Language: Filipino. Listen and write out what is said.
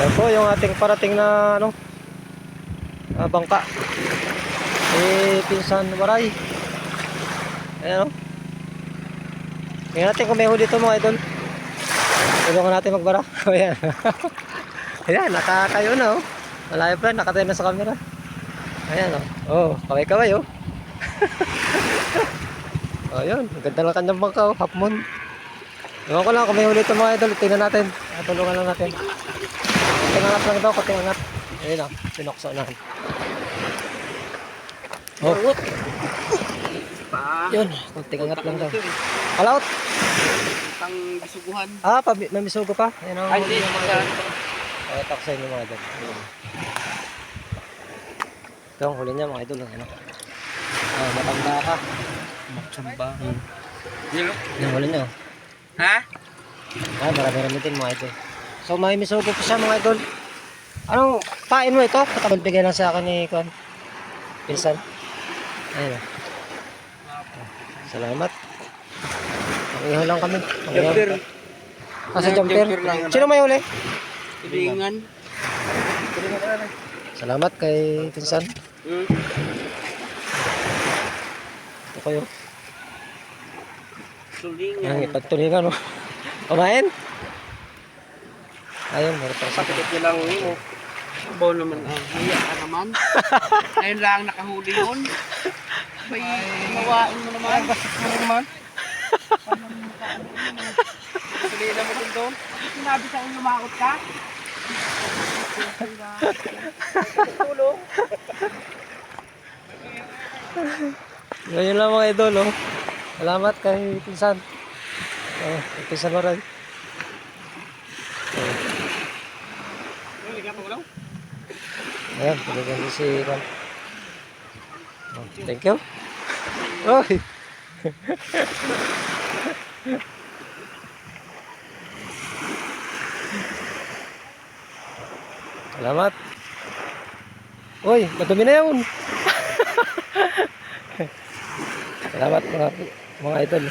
Yan po yung ating parating na ano, ah, bangka. Eh, pinsan waray. Ayan o. Tingnan natin kung may huli ito mga idol. Tulungan natin magbara. Ayan. Ayan, nakatayo na oh. Malayo pa, nakatayo na sa camera. Ayan oh. Oh, kaway-kaway oh. oh, yun. Ganda ng kanyang bangka oh. Half moon. Ewan ko lang kung may huli ito mga idol. Tingnan natin. Ah, Tulungan lang natin. Tinangat lang daw, katingangat. Ayun ah, pinokso na. Oh, Pa. yun. Kunting angat lang daw. Kalaot. Pang bisuguhan. Ah, pabi, may misugo pa. Ayun ang Ay, huli hindi. Ay, tak sa inyo mga. Ayun. Ito ang huli niya mga idol. Ano? Ah, matanda ka. Magsamba. Hmm. Yung huli niya. oh. Ha? Ah, marami-rami din mga idol. So, may misugo pa siya mga idol. Anong pain mo ito? Katabal bigay lang sa akin ni Kwan. Pinsan. Ayun. oh. Salamat. Ang iho lang kami. Jumper. Sa jumper. Sino may huli? Ibingan. Salamat kay Pinsan. Ito kayo. Sulingan. Ang ipagtulingan mo. Kumain? Ayun, meron pang sakit. Sakit nilang mo. Baw naman ang hiya ka naman. Ngayon lang nakahuli yun. May mawain mo naman. Bastos mo naman. Sulina mo din doon. Sinabi sa akin lumakot ka. Tulong. Ngayon lang mga idol, oh. Salamat kay Pinsan. Oh, kay Pinsan Maray. Ayan, talagang si Juan. Oh, thank you. Oy! Salamat. Uy, madumi na yun. Salamat mga mga idol.